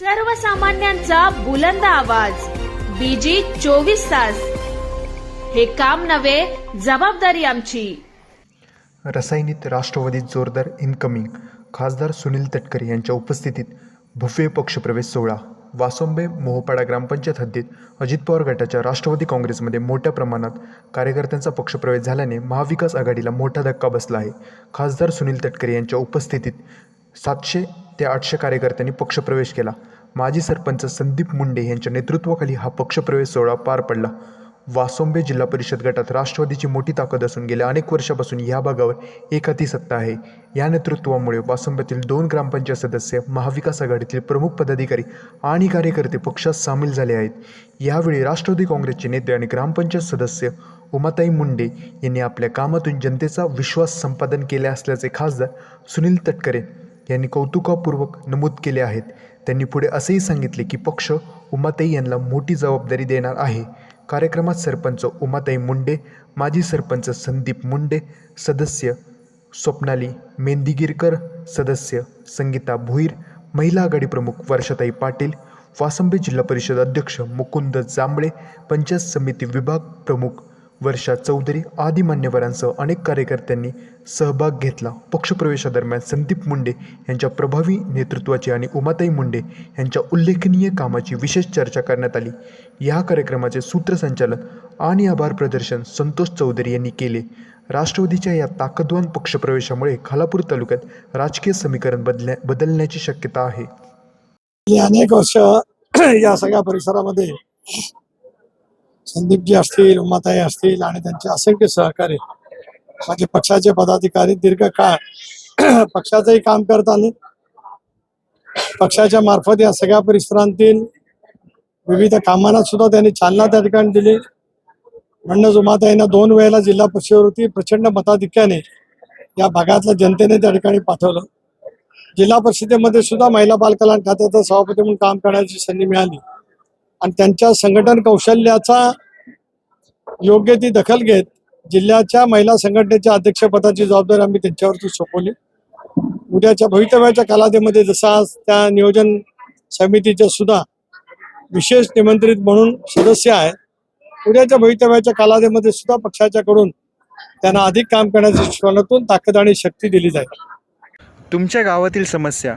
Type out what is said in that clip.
सर्वसामान्यांचा बुलंद आवाज. बीजी चोवीस तास. हे काम नव्हे जबाबदारी आमची. रसायनीत राष्ट्रवादीत जोरदार इनकमिंग खासदार सुनील तटकरे यांच्या उपस्थितीत भव्य पक्षप्रवेश सोहळा. वासोंबे मोहपाडा ग्रामपंचायत हद्दीत अजित पवार गटाच्या राष्ट्रवादी काँग्रेसमध्ये मोठ्या प्रमाणात कार्यकर्त्यांचा पक्षप्रवेश झाल्याने महाविकास आघाडीला मोठा धक्का बसला आहे. खासदार सुनील तटकरे यांच्या उपस्थितीत सातशे त्या आठशे कार्यकर्त्यांनी पक्षप्रवेश केला. माजी सरपंच संदीप मुंडे यांच्या नेतृत्वाखाली हा पक्षप्रवेश सोहळा पार पडला. वासोंबे जिल्हा परिषद गटात राष्ट्रवादीची मोठी ताकद असून गेल्या अनेक वर्षापासून या भागावर एकाती सत्ता आहे. या नेतृत्वामुळे वासोंब्यातील दोन ग्रामपंचायत सदस्य महाविकास आघाडीतील प्रमुख पदाधिकारी आणि कार्यकर्ते पक्षात सामील झाले आहेत. यावेळी राष्ट्रवादी काँग्रेसचे नेते आणि ग्रामपंचायत सदस्य उमाताई मुंडे यांनी आपल्या कामातून जनतेचा विश्वास संपादन केले असल्याचे खासदार सुनील तटकरे यांनी कौतुकापूर्वक नमूद केले आहेत. त्यांनी पुढे असेही सांगितले की पक्ष उमाताई यांना मोठी जबाबदारी देणार आहे. कार्यक्रमात सरपंच उमाताई मुंडे माजी सरपंच संदीप मुंडे सदस्य स्वप्नाली मेंदीगिरकर सदस्य संगीता भुईर महिला आघाडी प्रमुख वर्षाताई पाटील वासंबे जिल्हा परिषद अध्यक्ष मुकुंद जांभळे पंचायत समिती विभाग प्रमुख वर्षा चौधरी आदी मान्यवरांसह अनेक कार्यकर्त्यांनी सहभाग घेतला. पक्षप्रवेशादरम्यान संदीप मुंडे यांच्या प्रभावी नेतृत्वाची आणि उमाताई मुंडे यांच्या उल्लेखनीय कामाची विशेष चर्चा करण्यात आली. या कार्यक्रमाचे सूत्रसंचालन आणि आभार प्रदर्शन संतोष चौधरी यांनी केले. राष्ट्रवादीच्या या ताकदवान पक्षप्रवेशामुळे खालापूर तालुक्यात राजकीय समीकरण बदल्या बदलण्याची शक्यता आहे. अनेक वर्ष या सगळ्या परिसरामध्ये संदीपजी असतील उमाताई असतील आणि त्यांचे असंख्य सहकारी माझे पक्षाचे पदाधिकारी दीर्घकाळ पक्षाचंही काम करताना पक्षाच्या मार्फत या सगळ्या परिसरांतील विविध कामांना सुद्धा त्यांनी चालना त्या ठिकाणी दिली. म्हणूनच उमाताईंना दोन वेळेला जिल्हा परिषदेवरती प्रचंड मताधिक्याने या भागातल्या जनतेने त्या ठिकाणी पाठवलं. जिल्हा परिषदेमध्ये सुद्धा महिला बालकल्याण खात्याचा सभापती म्हणून काम करण्याची संधी मिळाली. आणि त्यांच्या संघटन कौशल्याचा योग्य ती दखल घेत जिल्ह्याच्या महिला संघटनेच्या अध्यक्षपदाची जबाबदारी आम्ही त्यांच्यावरती सोपवली. उद्याच्या भवितव्याच्या कालावधीमध्ये जसा आज त्या नियोजन समितीच्या सुद्धा विशेष निमंत्रित म्हणून सदस्य आहेत उद्याच्या भवितव्याच्या कालावधीमध्ये सुद्धा पक्षाच्याकडून त्यांना अधिक काम करण्याच्या शिक्षणातून ताकद आणि शक्ती दिली जाईल. तुमच्या गावातील समस्या